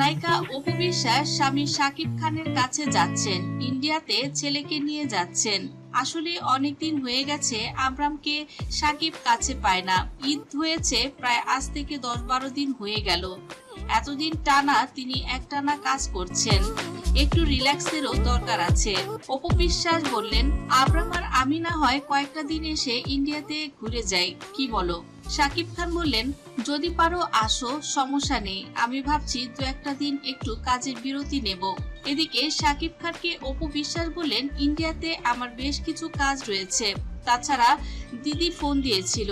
নায়িকা অপু বিশ্বাস স্বামী শাকিব খানের কাছে যাচ্ছেন। ইন্ডিয়াতে ছেলেকে নিয়ে যাচ্ছেন। আসলে অনেকদিন হয়ে গেছে, আব্রামকে সাকিব কাছে পায় না। ঈদ হয়েছে প্রায় আজ থেকে দশ বারো দিন হয়ে গেল। এতদিন টানা তিনি একটানা কাজ করছেন। একটু রিল্যাক্সেরও দরকার আছে। অপু বিশ্বাস বললেন, আব্রাম আর আমি না হয় কয়েকটা দিন এসে ইন্ডিয়াতে ঘুরে যাই। কি বলো? সাকিব খান বললেন, যদি পারো আসো, সমস্যা নেই। আমি ভাবছি দু একটা দিন একটু কাজের বিরতি নেব। এদিকে সাকিব খানকে অপু বিশ্বাস বললেন, ইন্ডিয়াতে আমার বেশ কিছু কাজ রয়েছে। তাছাড়া দিদি ফোন দিয়েছিল।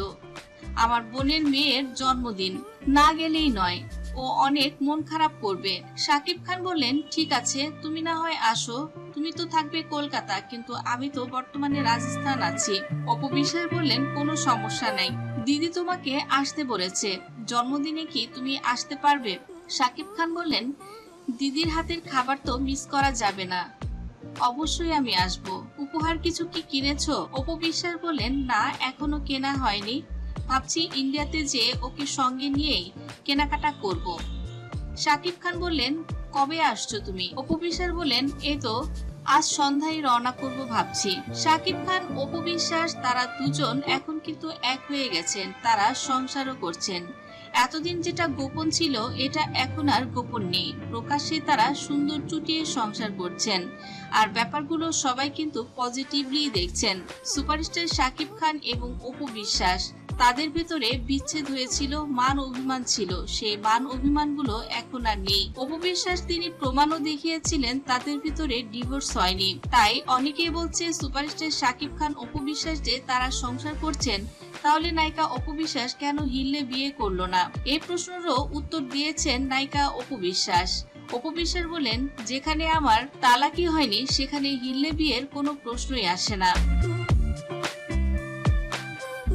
আমার বোনের মেয়ের জন্মদিন। না গেলেই নয়। ও অনেক মন খারাপ করবে। সাকিব খান বললেন, ঠিক আছে, তুমি না হয় আসো। তুমি তো থাকবে কলকাতা, কিন্তু আমি তো বর্তমানে রাজস্থান আছি। অপবিশ্বাস বললেন, কোনো সমস্যা নাই। দিদি তোমাকে আসতে বলেছে। জন্মদিনে কি তুমি আসতে পারবে? সাকিব খান বললেন, দিদির হাতের খাবার তো মিস করা যাবে না। অবশ্যই আমি আসব। উপহার কিছু কি কিনেছো? অপবিশ্বাস বললেন, না, এখনও কেনা হয়নি। ভাবছি ইন্ডিয়াতে যে ওকে সঙ্গে নিয়েই কেনাকাটা করব। সাকিব খান বললেন, কবে আসছো তুমি? অপু বিশ্বাস বললেন, এই তো, আজ সন্ধ্যায় রওনা করব ভাবছি। সাকিব খান, অপু বিশ্বাস, তারা দুজন এখন কিন্তু এক হয়ে গেছেন। তারা সংসারও করছেন। এতদিন যেটা গোপন ছিল, এটা এখন আর গোপন নেই। প্রকাশ্যে তারা সুন্দর চুটিয়ে সংসার করছেন। আর ব্যাপারগুলো সবাই কিন্তু পজিটিভলি দেখছেন। সুপারস্টার সাকিব খান এবং অপু বিশ্বাস। তাদের ভেতরে বিচ্ছেদ হয়েছিল, মান অভিমান ছিল। সেই মান অভিমানগুলো এখন আর নেই। অপবিশ্বাস তিনি প্রমাণও দেখিয়েছিলেন, তাদের ভিতরে ডিভোর্স হয়নি। তাই অনেকেই বলছে, সুপারস্টার সাকিব খান অপবিশ্বাস যে তারা সংসার করছেন, তাহলে নায়িকা অপবিশ্বাস কেন হিললে বিয়ে করল না? এই প্রশ্নেরও উত্তর দিয়েছেন নায়িকা অপবিশ্বাস। অপবিশ্বাস বলেন, যেখানে আমার তালাকি হয়নি, সেখানে হিললে বিয়ের কোনো প্রশ্নই আসে না।